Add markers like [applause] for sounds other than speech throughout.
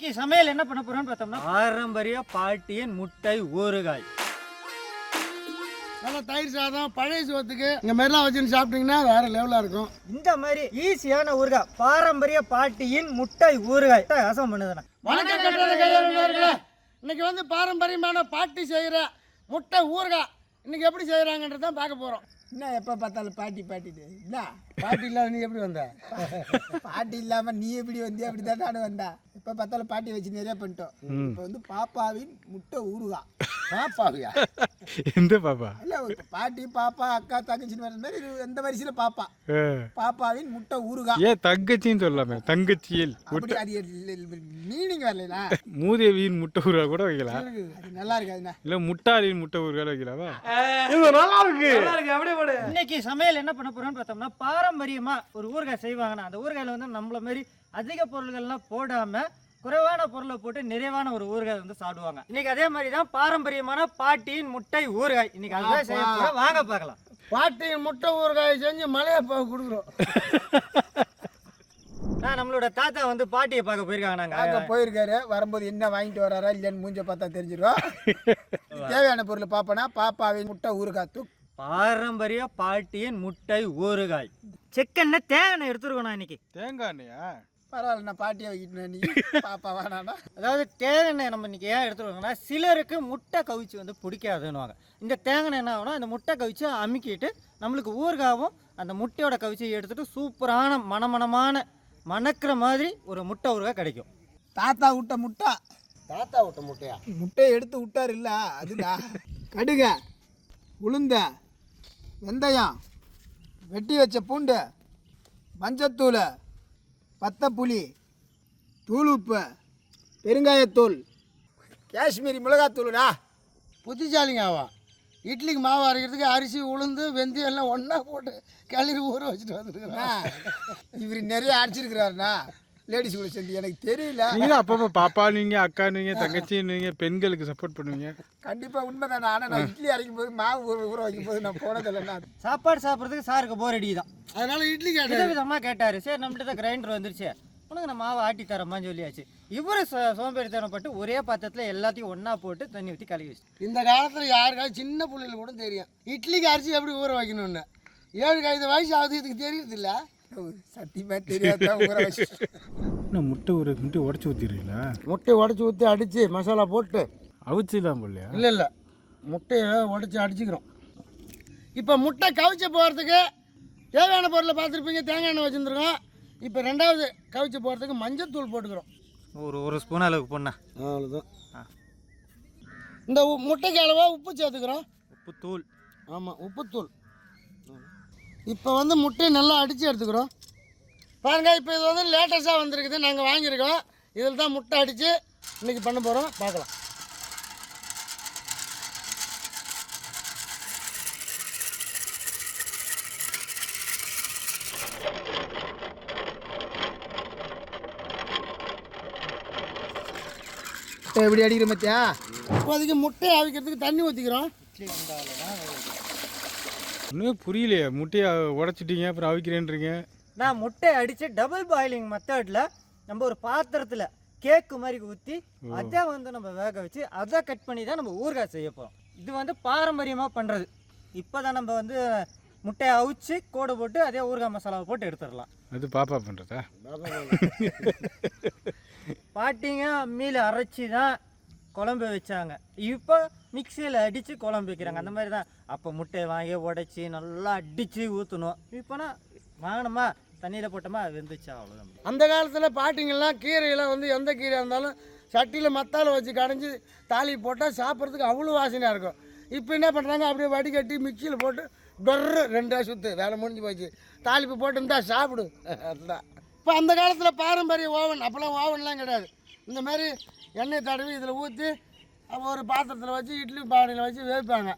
இன்னைக்கு சமையல் என்ன பண்ண போறோம்னு பார்த்தோம்னா? பாரம்பரிய பாட்டியின் முட்டை ஊறுகாய். நல்லா தயிர் சாதம் பழைய சோத்துக்கு இந்த மாதிரிலாம் வச்சுன்னு சாப்பிட்டீங்கன்னா வேற லெவலாக இருக்கும். இந்த மாதிரி ஈஸியான ஊறுகாய் பாரம்பரிய பாட்டியின் முட்டை ஊறுகாய். ரசம் பண்ணுதுண்ணா. வணக்கம் கட்டுறது கையாளர்களே இன்னைக்கு வந்து பாரம்பரியமான பாட்டி செய்கிற முட்டை ஊறுகாய். இன்னைக்கு எப்படி செய்கிறாங்கன்றதான் பார்க்க போகிறோம் என்ன எப்போ பார்த்தாலும் பாட்டி பாட்டிட்டு என்ன பாட்டி இல்லாத நீ எப்படி வந்த? பாட்டி இல்லாம நீ எப்படி வந்தியா? அப்படி தான் நானும் வந்தா எப்போ பார்த்தாலும் பாட்டி வச்சு நிறைய பண்ணிட்டோம். இப்போ வந்து பாப்பாவின் முட்டை ஊறுகா பாப்பாவியா? [laughs] எந்த பாப்பா? இல்ல ஒரு பாட்டி பாப்பா அக்கா தங்கச்சின்னு வர மாதிரி எந்த வரிசையில பாப்பா? பாப்பாவின் முட்டை ஊறுகா ஏன் தங்கச்சின்னு சொல்லலாமே தங்கச்சியில் அது மீனிங் வரலா மூதேவியின் முட்டை ஊறுகா கூட வைக்கலாம். அது நல்லா இருக்கு அதுனா இல்ல முட்டாளியின் முட்டை ஊறுகாய் வைக்கலாமா? இன்னைக்கு சமையல் என்ன பண்ண போறோம்னு பார்த்தோம்னா பாரம்பரியமா ஒரு ஊறுகாய் செய்வாங்கண்ணா. அந்த ஊறுகாயில வந்து நம்மள மாதிரி அதிக பொருள்கள்லாம் போடாம குறைவான பொருளை போட்டு நிறைவான ஒரு ஊறுகாய் வந்து சாப்பிடுவாங்க. இன்னைக்கு அதே மாதிரி தான் பாரம்பரியமான பாட்டியின் முட்டை ஊறுகாய். இன்னைக்கு அதுதான் செய்ய போறோம். வாங்க பார்க்கலாம். பாட்டி முட்டை ஊறுகாய் செஞ்சு மலையை கொடுக்குறோம். [laughs] நான் நம்மளோட தாத்தா வந்து பாட்டியை பார்க்க போயிருக்காங்க அங்க நாங்க போயிருக்காரு. வரும்போது என்ன வாங்கிட்டு வராரா இல்லைன்னு மூஞ்ச பார்த்தா தெரிஞ்சிடும். [laughs] தேவையான பொருள் பாப்பனா பாப்பாவின் முட்டை ஊறுகா தூக். பாரம்பரிய பாட்டியின் முட்டை ஊறுகாய். செக்கெண்ணெய் தேங்காய் எடுத்துருக்கணும் இன்னைக்கு. தேங்காய் எண்ணெயா? பரவாயில்ல நான் பாட்டியை வைக்கிட்டு நீ. பாப்பா வேணாடா அதாவது தேங்காய் நம்ம இன்னைக்கு ஏன் எடுத்துருக்கோம்னா சிலருக்கு முட்டை கவிச்சு வந்து பிடிக்காதுன்னுவாங்க. இந்த தேங்காய் என்ன ஆகும்னா இந்த முட்டை கவிச்சு அமுக்கிட்டு நம்மளுக்கு ஊறுகாவும் அந்த முட்டையோட கவிச்சு எடுத்துட்டு சூப்பரான மணமணமான மணக்கிற மாதிரி ஒரு முட்டை ஊறுகாய் கிடைக்கும். தாத்தா விட்ட முட்டை. தாத்தா விட்ட முட்டையா? முட்டையை எடுத்து விட்டார் இல்ல அதுடா. கடுக உளுந்த வெந்தயம் வெட்டி வச்ச பூண்டு மஞ்சத்தூள் பத்தப்புளி தூள் உப்பு பெருங்காயத்தூள். காஷ்மீரி மிளகாத்தூளுடா. புத்திசாலிங்க ஆவா இட்லிக்கு மாவு அரைக்கிறதுக்கு அரிசி உளுந்து வெந்தயம் எல்லாம் ஒன்றா போட்டு கிளறி ஊற வச்சுட்டு வந்துருக்குறேன் இவர் நிறைய அடிச்சிருக்கிறாருண்ணா. லேடிஸ் கூட சேர்ந்து எனக்கு தெரியல. நீங்க அப்பப்போ பாப்பா நீங்க அக்கா நீங்க தங்கச்சி நீங்க பெண்களுக்கு சப்போர்ட் பண்ணுவீங்க. கண்டிப்பா உண்மைதானே. ஆனால் நான் இட்லி அரைக்கும் போது மாவு ஊற ஊற வைக்கும் போது நான் போனதில்லைண்ணா சாப்பாடு சாப்பிட்றதுக்கு சாருக்கு போர் அடி தான் அதனால இட்லி கேட்டேன் விதவிதமாக கேட்டார். சரி நம்மகிட்ட தான் கிரைண்டர் வந்துருச்சு. உனக்கு நான் மாவை ஆட்டி தரமான்னு சொல்லியாச்சு. இவரு சோ- சோம்பேறித்தனப்பட்டு ஒரே பாத்திரத்தில் எல்லாத்தையும் ஒன்றா போட்டு தண்ணி ஊற்றி கழுவி வச்சு இந்த காலத்தில் யாருக்காவது சின்ன பிள்ளைல கூட தெரியும். இட்லிக்கு அரிசி எப்படி ஊற வைக்கணும்னு? ஏழு கழுத வயசு ஆகுது இதுக்கு தெரியுது இல்ல சத்தியமா தெரியாத என்ன முட்டை ஊற முட்டை உடச்சி ஊற்றிடுறீங்களா முட்டையை உடச்சி ஊற்றி அடித்து மசாலா போட்டு. அவிச்சிடலாம் போலையா? இல்லை இல்லை. முட்டையை உடச்சி அடிச்சுக்கிறோம். இப்போ முட்டை கவிச்ச போகிறதுக்கு தேவையான பொருளை பார்த்துருப்பீங்க தேங்காய் எண்ணெய் வச்சுருந்துருக்கோம். இப்போ ரெண்டாவது கவிச்ச போகிறதுக்கு மஞ்சத்தூள் போட்டுக்கிறோம். ஒரு ஒரு ஸ்பூன் அளவுக்கு பொண்ணா அவ்வளோதான் இந்த உ- முட்டைக்கு அளவாக உப்பு சேர்த்துக்கிறோம். உப்பு தூள். ஆமாம் உப்புத்தூள் இப்போ வந்து முட்டையை நல்லா அடித்து எடுத்துக்கிறோம். பாருங்க இப்போ இது வந்து லேட்டஸ்ட்டாக வந்திருக்குது. நாங்கள் வாங்கியிருக்கோம். இதில் தான் முட்டை அடித்து இன்றைக்கி பண்ண போகிறோம் பார்க்கலாம். எப்படி அடிக்கிற மத்தியா இப்போதைக்கு முட்டையை அவிக்கிறதுக்கு தண்ணி ஊற்றிக்கிறோம் ஒன்றுமே புரியலையே. முட்டையை உடச்சிட்டீங்க அப்புறம் அவிக்கிறேன்றீங்க. நான் முட்டை அடித்து டபுள் பாயிலிங் மெத்தடில் நம்ம ஒரு பாத்திரத்தில் கேக்கு மாதிரி ஊற்றி அதை வந்து நம்ம வேக வச்சு அதை கட் பண்ணி தான் நம்ம ஊறுகாய் செய்ய போகிறோம் இது வந்து பாரம்பரியமாக பண்ணுறது இப்போ தான் நம்ம வந்து முட்டையை அவிச்சு கோடு போட்டு அதே ஊறுகாய் மசாலாவை போட்டு எடுத்துடலாம். அது பாப்பா பண்ணுறதா பாட்டிங்க அம்மியில் அரைச்சி தான் குழம்பு வச்சாங்க. இப்போ மிக்சியில் அடித்து குழம்பு வைக்கிறாங்க. அந்த மாதிரி தான் அப்போ முட்டையை வாங்கி உடைச்சி நல்லா அடித்து ஊற்றணும் இப்போனா வாங்கினோமா தண்ணியில் போட்டோமா? வெந்துச்சா? அவ்வளோதான் அந்த காலத்தில் பாட்டிங்கள்லாம் கீரையெல்லாம் வந்து எந்த கீரையாக இருந்தாலும் சட்டியில் மத்தால வச்சு கடைஞ்சி தாலி போட்டால் சாப்பிட்றதுக்கு அவ்வளோ வாசனையாக இருக்கும். இப்போ என்ன பண்ணுறாங்க அப்படியே வடிகட்டி மிக்சியில் போட்டு டொர்ரு ரெண்டாக சுற்று வேலை முடிஞ்சு போச்சு. தாளிப்பு போட்டு இருந்தால் சாப்பிடு. [laughs] அதுதான். இப்போ அந்த காலத்தில் பாரம்பரிய ஓவன். அப்போல்லாம் ஓவன்லாம் கிடையாது. இந்த மாதிரி எண்ணெய் தடவி இதில் ஊற்றி ஒரு பாத்திரத்தில் வச்சு இட்லி பானையில் வச்சு வேவிப்பாங்க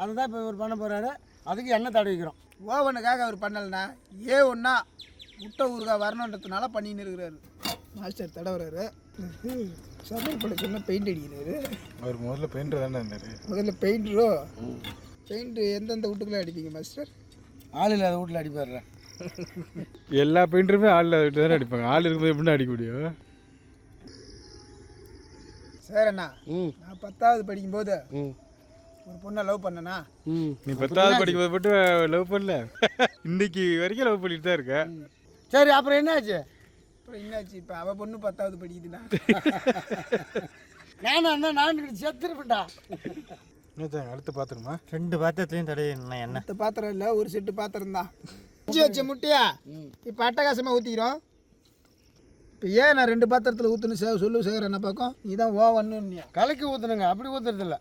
அதுதான் இப்போ இவர் பண்ண போகிறாரு அதுக்கு எண்ணெய் தடவிக்கிறோம். ஓவனுக்காக அவர் பண்ணலண்ணா. ஏ ஒன்றா முட்டை ஊறுகாய் வரணுன்றதுனால பண்ணின்னு இருக்கிறாரு. மாஸ்டர் தடவுறாரு. சமையல் படக்கு என்ன பெயிண்ட் அடிக்கிறாரு. அவர் முதல்ல பெயிண்டர் தானே இருந்தார். முதல்ல பெயிண்டரோ பெயிண்ட் எந்தெந்த வீட்டுக்குள்ளே அடிப்பீங்க மாஸ்டர்? ஆள் இல்லாத வீட்டில் அடிப்பாடுறேன் எல்லா பெயிண்டருமே ஆள் விட்டு தானே அடிப்பாங்க. ஆள் இருக்கும்போது எப்படி அடிக்க முடியும்? சார் அண்ணா ம். நான் பத்தாவது படிக்கும்போது ம். ஒரு பொண்ணை லவ் பண்ணனா? ம். நீ பத்தாவது படிக்கும்போது மட்டும் லவ் பண்ணல. இன்னைக்கு வரைக்கும் லவ் பண்ணிட்டு தான் இருக்க சரி அப்புறம் என்னாச்சு? அப்புறம் என்னாச்சு? இப்போ அவள் பொண்ணு பத்தாவது படிக்குதுண்ணா [laughs] நானும் அண்ணா நான் செத்துருப்பேன்டா. என்னச்சாங்க அடுத்து பார்த்துருமா ரெண்டு பாத்திரத்துலையும் எண்ணெய் மற்ற பாத்திரம் இல்லை ஒரு செட்டு பாத்திரம் தான். வச்ச முட்டையா? இப்போ அட்டகாசமாக ஊற்றிக்கிறோம் இப்போ ஏன் நான் ரெண்டு பாத்திரத்தில் ஊற்றணும் சே சொல்லு சேகர் என்ன பக்கம்? நீ தான் ஓவன்னு கலக்கி ஊற்றுனுங்க அப்படி ஊற்றுறது இல்லை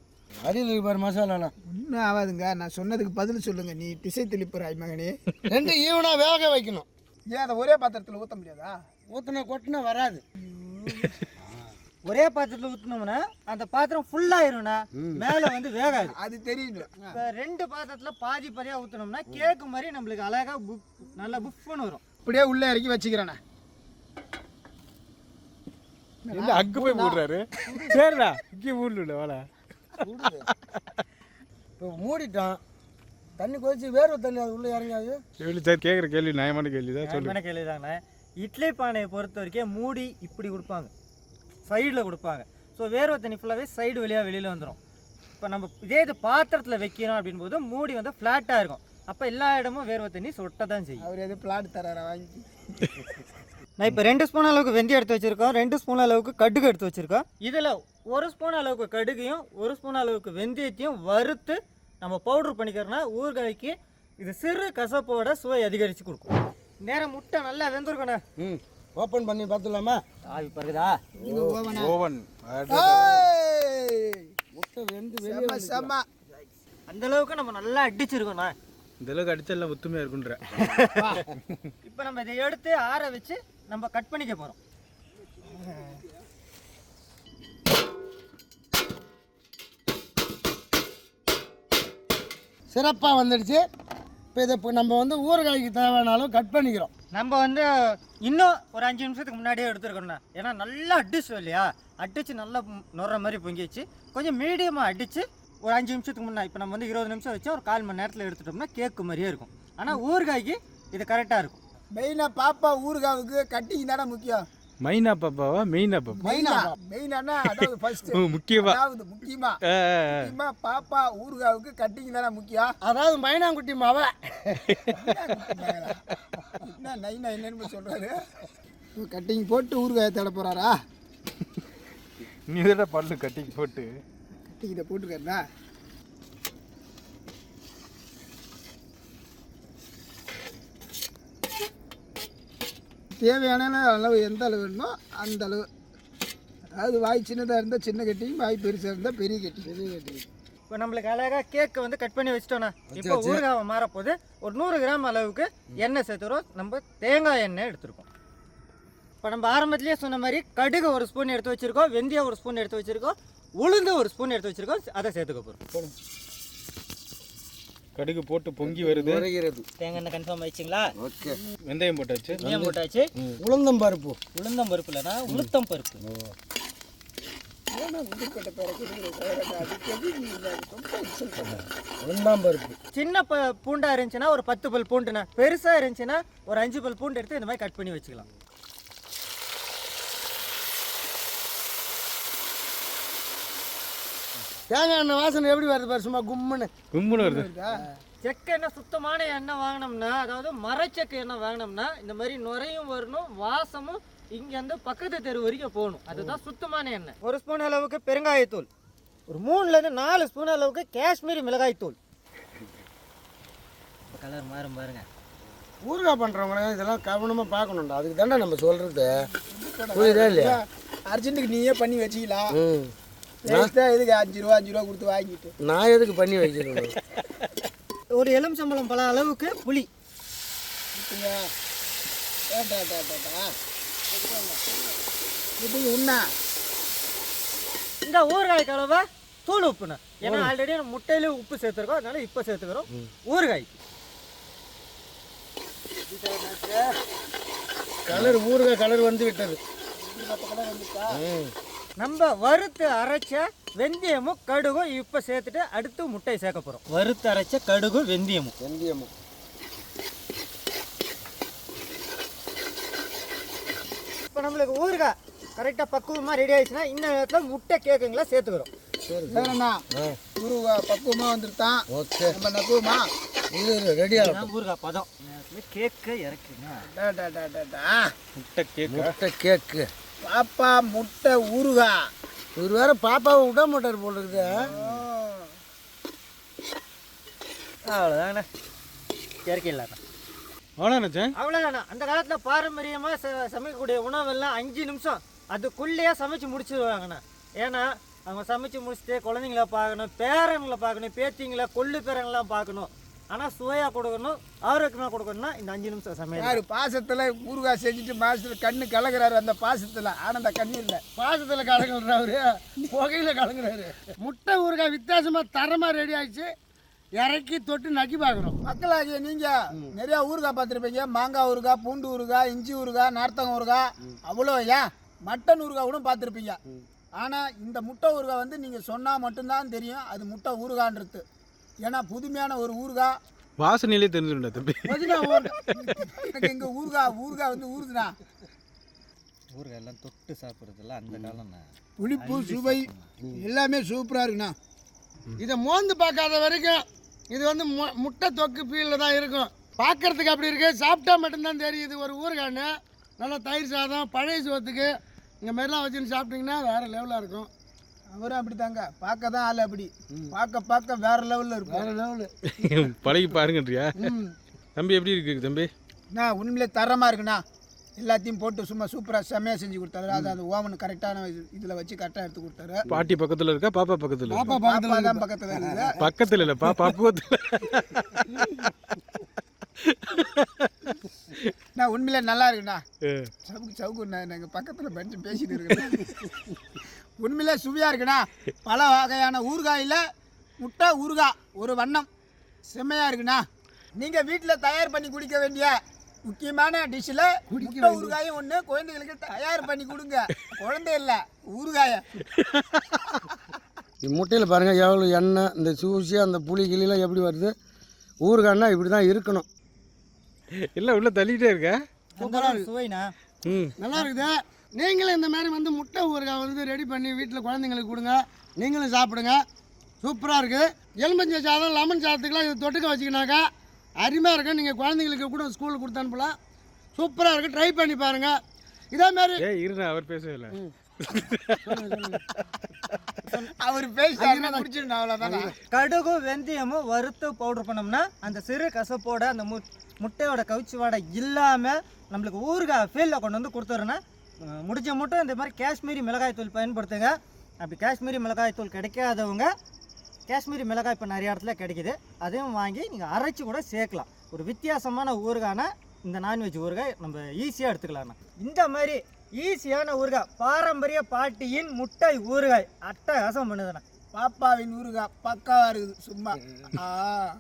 அடியில் இருக்கு பாரு மசாலாலாம். ஒன்றும் ஆகாதுங்க. நான் சொன்னதுக்கு பதில் சொல்லுங்கள் நீ திசை தெளிப்புறாய் மகனே. ரெண்டு ஈவனாக வேக வைக்கணும். ஏன் அதை ஒரே பாத்திரத்தில் ஊற்ற முடியாதா? ஊற்றின கொட்டினா வராது. ஒரே பாத்திரத்தில் ஊற்றினோம்னா அந்த பாத்திரம் ஃபுல்லாயிரும்ண்ணா மேலே வந்து வேகாது. அது தெரியணும் இப்போ ரெண்டு பாத்திரத்தில் பாதி பாதியாக ஊற்றினோம்னா கேக்கு மாதிரி நம்மளுக்கு அழகாக புக் நல்லா புஃப்னு வரும். இப்படியே உள்ளே இறக்கி வச்சுக்கிறேண்ணே இல்லை அங்கே போய் போடுறாரு சரிடா இங்கே ஊர்ல வாடா. இப்போ மூடிட்டான். தண்ணி கொதிச்சு வேர்வை தண்ணி அது உள்ளே இறங்காது கேள்வி சார் கேட்குற கேள்வி நியாயமான கேள்வி தான் சொல்லு. நியாயமான கேள்விதாங்கண்ணா இட்லி பானையை பொறுத்த வரைக்கும் மூடி இப்படி கொடுப்பாங்க. சைடில் கொடுப்பாங்க. ஸோ வேர்வை தண்ணி ஃபுல்லாகவே சைடு வழியாக வெளியில் வந்துடும் இப்போ நம்ம இதே இது பாத்திரத்தில் வைக்கிறோம் அப்படின்போது மூடி வந்து ஃப்ளாட்டாக இருக்கும். அப்போ எல்லா இடமும் வேர்வை தண்ணி சொட்ட தான் செய்யும். அவர் எது பிளாட் தராரா வாங்கி. நான் இப்போ ரெண்டு ஸ்பூன் அளவுக்கு வெந்தயம் எடுத்து வச்சுருக்கோம். ரெண்டு ஸ்பூன் அளவுக்கு கடுகு எடுத்து வச்சுருக்கோம். இதில் ஒரு ஸ்பூன் அளவுக்கு கடுகையும் ஒரு ஸ்பூன் அளவுக்கு வெந்தயத்தையும் வறுத்து நம்ம பவுட்ரு பண்ணிக்கிறோன்னா ஊறுகாய்க்கு இது சிறு கசப்போட சுவை அதிகரித்து கொடுக்கும். நேரம் முட்டை நல்லா வெந்திருக்கண்ணே ம் ஓப்பன் பண்ணி பார்த்துலாமா ஆவி பருகுதா ஓவன்! முட்டை வெந்து செம்ம அந்த அளவுக்கு நம்ம நல்லா அடிச்சிருக்கோண்ணா இந்த அளவுக்கு அடிச்சா எல்லாம் ஒத்துமையாக இருக்குன்ற [laughs] இப்போ நம்ம இதை எடுத்து ஆற வச்சு நம்ம கட் பண்ணிக்க போகிறோம் சிறப்பாக வந்துடுச்சு. இப்போ இதை இப்போ நம்ம வந்து ஊறுகாய்க்கு தேவையான அளவு கட் பண்ணிக்கிறோம். நம்ம வந்து இன்னும் ஒரு அஞ்சு நிமிஷத்துக்கு முன்னாடியே எடுத்துருக்கோண்ணா ஏன்னா நல்லா அடிச்சோம் இல்லையா? அடிச்சு நல்லா நுற மாதிரி பொங்கிச்சு கொஞ்சம் மீடியமாக அடிச்சு ஒரு அஞ்சு நிமிஷத்துக்கு முன்னாடி இப்போ நம்ம வந்து இருபது நிமிஷம் வச்சு ஒரு கால் மணி நேரத்தில் எடுத்துட்டோம்னா கேக்கு மாதிரியே இருக்கும். ஆனால் ஊறுகாய்க்கு இது கரெக்டாக இருக்கும். மெயினாக பாப்பா ஊறுகாவுக்கு கட்டிங் தானே முக்கியம்? மைனா பாப்பாவா? மெயினா பாப்பா? மெயினா மெயினானா அதாவது ஃபர்ஸ்ட் முக்கியமா. அதாவது முக்கியமா. முக்கியமா பாப்பா ஊறுகாவுக்கு கட்டிங் தானே முக்கியம்? அதாவது மைனாங்குட்டி மாவை. என்ன நைனா என்னன்னு சொல்றாரு? கட்டிங் போட்டு ஊறுகாயை தேட போறாரா? நீ பல்லு கட்டி போட்டு? கட்டிங்கிட்ட போட்டுருக்காருண்ணா தேவையான அளவு எந்த அளவு வேணுமோ அந்த அளவு. அதாவது வாய் சின்னதாக இருந்தால் சின்ன கட்டிங் வாய் பெருசாக இருந்தால் பெரிய கட்டி பெரிய கட்டி இப்போ நம்மளுக்கு அழகாக கேக்கை வந்து கட் பண்ணி வச்சிட்டோண்ணா இப்போ ஊறுகாவை மாறப்போது ஒரு நூறு கிராம் அளவுக்கு எண்ணெய் சேர்த்துறோம். நம்ம தேங்காய் எண்ணெய் எடுத்துருக்கோம். இப்போ நம்ம ஆரம்பத்திலேயே சொன்ன மாதிரி கடுகு ஒரு ஸ்பூன் எடுத்து வச்சிருக்கோம் வெந்தயம் ஒரு ஸ்பூன் எடுத்து வச்சிருக்கோம் உளுந்து ஒரு ஸ்பூன் எடுத்து வச்சிருக்கோம் அதை சேர்த்துக்க போகிறோம் கடுகு போட்டு பொங்கி வருது. தேங்காய் எண்ணெய் கன்ஃபார்ம் ஆயிடுச்சுங்களா? ஓகே. வெந்தயம் போட்டாச்சு. வெந்தயம் போட்டாச்சு. உளுந்தம் பருப்பு. உளுந்தம் பருப்பு இல்லைன்னா உளுத்தம் பருப்பு. உளுந்தாம் பருப்பு. சின்ன ப பூண்டா இருந்துச்சுன்னா ஒரு பத்து பல் பூண்டுண்ணா. பெருசாக இருந்துச்சுன்னா ஒரு அஞ்சு பல் பூண்டு எடுத்து இந்த மாதிரி கட் பண்ணி வச்சுக்கலாம். தேங்காய் எண்ணெய் வாசனை எப்படி வருது பாரு சும்மா கும்முன்னு. கும்புன்னு வருது. செக்கு எண்ணெய் சுத்தமான எண்ணெய் வாங்கினோம்னா அதாவது மரச்செக்கு எண்ணெய் வாங்கினோம்னா இந்த மாதிரி நுரையும் வரணும் வாசமும் இங்கேருந்து பக்கத்து தெரு வரைக்கும் போகணும். அதுதான் சுத்தமான எண்ணெய். ஒரு ஸ்பூன் அளவுக்கு பெருங்காயத்தூள். ஒரு மூணுலேருந்து நாலு ஸ்பூன் அளவுக்கு காஷ்மீரி மிளகாய்த்தூள். கலர் மாறும் பாருங்க. ஊறுகாய் பண்ணுறவங்க இதெல்லாம் கவனமாக பார்க்கணும்டா. அதுக்கு தானே நம்ம சொல்கிறது புரியுதா இல்லையா? அர்ஜென்ட்டுக்கு நீயே பண்ணி வச்சுக்கலாம். எதுக்கு அஞ்சு ரூபா அஞ்சு ரூபா கொடுத்து வாங்கிட்டு? நான் எதுக்கு பண்ணி வைக்கிறேன் ஒரு எலுமிச்சம்பழம் பழ அளவுக்கு புளி உண்ணா. இந்த ஊறுகாய் கலவை தூள் உப்புண்ணா. ஏன்னா ஆல்ரெடி முட்டையில உப்பு சேர்த்துருக்கோம் அதனால இப்போ சேர்த்துக்கிறோம் ஊறுகாய். கலர் ஊறுகாய் கலர் வந்து விட்டது நம்ம வறுத்து அரைச்ச வெந்தயமும் கடுகும் இப்போ சேர்த்துட்டு அடுத்து முட்டை சேர்க்க போகிறோம் வறுத்து அரைச்ச கடுகும் வெந்தயமும். வெந்தயமும். இப்போ நம்மளுக்கு ஊறுகாய் கரெக்டாக பக்குவமாக ரெடி ஆயிடுச்சுன்னா இந்த நேரத்தில் முட்டை கேக்குங்களை சேர்த்துக்கிறோம். வேறண்ணா ஊறுகாய் பக்குவமாக வந்துருத்தான் ஓகே. நம்ம நக்குவோமா? இது ரெடி ஆகும் ஊறுகாய் பதம். நேரத்தில் கேக்கை இறக்குங்க. டா, டா, டா, டா, டா. முட்டை கேக்கு முட்டை கேக்கு பாப்பா முட்டை ஊறுகாய் இவர் வேற பாப்பாவை விட மாட்டார் போல இருக்குது. அவ்வளோதாங்கண்ணா ஆனா நினச்சேன் அவ்வளோதாண்ணா அந்த காலத்தில் பாரம்பரியமாக ச சமைக்கக்கூடிய உணவெல்லாம் அஞ்சு நிமிஷம் அதுக்குள்ளேயே சமைச்சு முடிச்சிருவாங்கண்ணா. ஏன்னா அவங்க சமைச்சு முடிச்சுட்டு குழந்தைங்கள பார்க்கணும் பேரங்களை பார்க்கணும் பேத்திங்களை கொள்ளு பேரங்களாம் பார்க்கணும். ஆனால் சுவையாக கொடுக்கணும் ஆரோக்கியமாக கொடுக்கணும்னா இந்த அஞ்சு நிமிஷம் சமையல் யாரு பாசத்தில் ஊறுகாய் செஞ்சுட்டு மாசத்துல கண்ணு கலங்குறாரு அந்த பாசத்தில். ஆனந்த கண்ணீர்ல பாசத்தில் கலங்குறாரு புகையில் கலங்குறாரு. முட்டை ஊறுகாய் வித்தியாசமாக தரமாக ரெடி ஆயிடுச்சு. இறக்கி தொட்டு நக்கி பார்க்குறோம் மக்களாகிய நீங்கள் நிறையா ஊறுகாய் பார்த்துருப்பீங்க. மாங்காய் ஊறுகாய் பூண்டு ஊறுகாய் இஞ்சி ஊறுகாய் நார்த்தங்க ஊறுகாய். அவ்வளோ ஏன்? மட்டன் ஊறுகாய் கூட பார்த்துருப்பீங்க. ஆனால் இந்த முட்டை ஊறுகாய் வந்து நீங்கள் சொன்னால் மட்டும்தான் தெரியும். அது முட்டை ஊறுகான்றது. ஏன்னா புதுமையான ஒரு ஊறுகாய் வாசனையிலே தெரிஞ்சிருந்தா தம்பி. எங்கள் ஊறுகாய் ஊறுகாய் வந்து ஊறுதுண்ணா. ஊறுகாய் எல்லாம் தொட்டு சாப்பிட்றதுல அந்த காலம் புளிப்பு சுவை எல்லாமே சூப்பராக இருக்குண்ணா. இதை மோந்து பார்க்காத வரைக்கும் இது வந்து மு- முட்டை தொக்கு ஃபீல்டில் தான் இருக்கும். பார்க்கறதுக்கு அப்படி இருக்கு. சாப்பிட்டா மட்டும்தான் தெரியுது ஒரு ஊறுகான்னு. நல்லா தயிர் சாதம் பழைய சோத்துக்கு இந்த மாதிரிலாம் வச்சுன்னு சாப்பிட்டீங்கன்னா வேறு லெவலாக இருக்கும். அவரும் அப்படி தாங்க பார்க்க தான் ஆள் அப்படி. பார்க்க பார்க்க வேற லெவலில் இருக்கும். வேறு லெவலு [laughs] பழகி பாருங்கன்றியா? தம்பி எப்படி இருக்கு தம்பி? நான் உண்மையிலே தரமாக இருக்குண்ணா. எல்லாத்தையும் போட்டு சும்மா சூப்பராக செம்மையாக செஞ்சு கொடுத்தாரு. அது அந்த ஓவன் கரெக்டான இதில் வச்சு கரெக்டாக எடுத்து கொடுத்தாரு. பாட்டி பக்கத்துல இருக்கா? பாப்பா பக்கத்துல பாப்பா பாப்பா பக்கத்தில் தான் பக்கத்தில் இருக்குது. பக்கத்துல இல்ல பாப்பா பக்கத்துல. நான் உண்மையிலே நல்லா இருக்குண்ணா. சவுக்கு சவுக்கு நான் எங்கள் பக்கத்தில் பெஞ்சு பேசிட்டு இருக்கேன் உண்மையிலே சுவையாக இருக்குண்ணா. பல வகையான ஊறுகாயில் முட்டை ஊறுகாய் ஒரு வண்ணம். செம்மையாக இருக்குண்ணா. நீங்கள் வீட்டில் தயார் பண்ணி குடிக்க வேண்டிய முக்கியமான டிஷ்ஷில் முட்டை ஊறுகாயும் ஒன்று குழந்தைகளுக்கு தயார் பண்ணி கொடுங்க. குழந்தை இல்லை ஊறுகாயை. முட்டையில் பாருங்கள் எவ்வளோ எண்ணெய் இந்த சூசி அந்த புளி கிளிலாம் எப்படி வருது? ஊறுகாய்னா இப்படி தான் இருக்கணும். இல்ல உள்ள தள்ளிட்டே இருக்க. சூப்பராக சுவைண்ணா. ம். நல்லா இருக்குது. நீங்களும் இந்த மாதிரி வந்து முட்டை ஊறுகாய் வந்து ரெடி பண்ணி வீட்டில் குழந்தைங்களுக்கு கொடுங்க. நீங்களும் சாப்பிடுங்க. சூப்பராக இருக்குது எலும்பஞ்ச சாதம் லெமன் சாதத்துக்குலாம் இது தொட்டுக்க வச்சிக்கினாக்கா அருமையாக இருக்கும். நீங்கள் குழந்தைங்களுக்கு கூட ஸ்கூலுக்கு கொடுத்து அனுப்பலாம். சூப்பராக இருக்குது ட்ரை பண்ணி பாருங்கள் இதே மாதிரி ஏய் இருண்ணா அவர் பேசவே இல்லை. [laughs] அவர் கடுகும் வெந்தயமும் வறுத்து பவுடர் பண்ணோம்னா அந்த சிறு கசப்போட அந்த மு முட்டையோட கவுச்சி வாடை இல்லாமல் நம்மளுக்கு ஊறுகாய் ஃபீல்டில் கொண்டு வந்து கொடுத்துறோன்னா முடிஞ்ச மட்டும் இந்த மாதிரி காஷ்மீரி மிளகாய் தூள் பயன்படுத்துங்க. அப்படி காஷ்மீரி மிளகாய் தூள் கிடைக்காதவங்க காஷ்மீரி மிளகாய் இப்போ நிறைய இடத்துல கிடைக்குது. அதையும் வாங்கி நீங்கள் அரைச்சி கூட சேர்க்கலாம். ஒரு வித்தியாசமான ஊறுகாய்னா இந்த நான்வெஜ் ஊறுகாய் நம்ம ஈஸியாக எடுத்துக்கலாம்ண்ணா. இந்த மாதிரி ஈஸியான ஊறுகாய் பாரம்பரிய பாட்டியின் முட்டை ஊறுகாய். அட்டகாசம் பண்ணுதுண்ணா. பாப்பாவின் ஊறுகாய் பக்காவாக இருக்குது சும்மா. ஆ.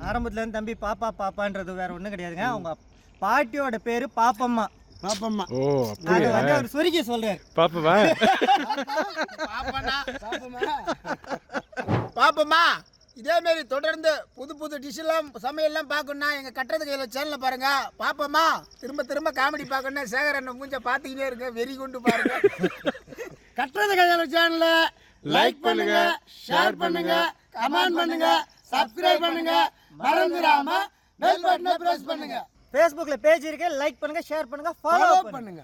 ஆரம்பத்துல இருந்து தம்பி பாப்பா பாப்பான்றது வேற ஒன்றும் கிடையாதுங்க. அவங்க பாட்டியோட பேரு பாப்பம்மா. பாப்பம்மா. ஓ அது அப்படியா வந்து அவர் சுருக்கி சொல்றாரு. பாப்பவா பாப்பனா பாப்பம்மா. இதே மாதிரி தொடர்ந்து புது புது டிஷ்ஷெல்லாம் சமையல்லாம் பார்க்கணும்னா எங்கள் கட்டுறது கையில் சேனலில் பாருங்க. பாப்பம்மா திரும்ப திரும்ப காமெடி பார்க்கணும்னா சேகர் அண்ணன் மூஞ்ச பார்த்துக்கிட்டே இருங்க வெறி கொண்டு பாருங்க. கட்டுறது கையாள சேனலை லைக் பண்ணுங்க ஷேர் பண்ணுங்க கமெண்ட் பண்ணுங்க சப்ஸ்கிரைப் பண்ணுங்க. மறந்துடாம பெல் பட்டனை பிரஸ் பண்ணுங்க. ஃபேஸ்புக்கில் பேஜ் இருக்கு லைக் பண்ணுங்க ஷேர் பண்ணுங்க ஃபாலோ ஃபாலோ பண்ணுங்க. பண்ணுங்க.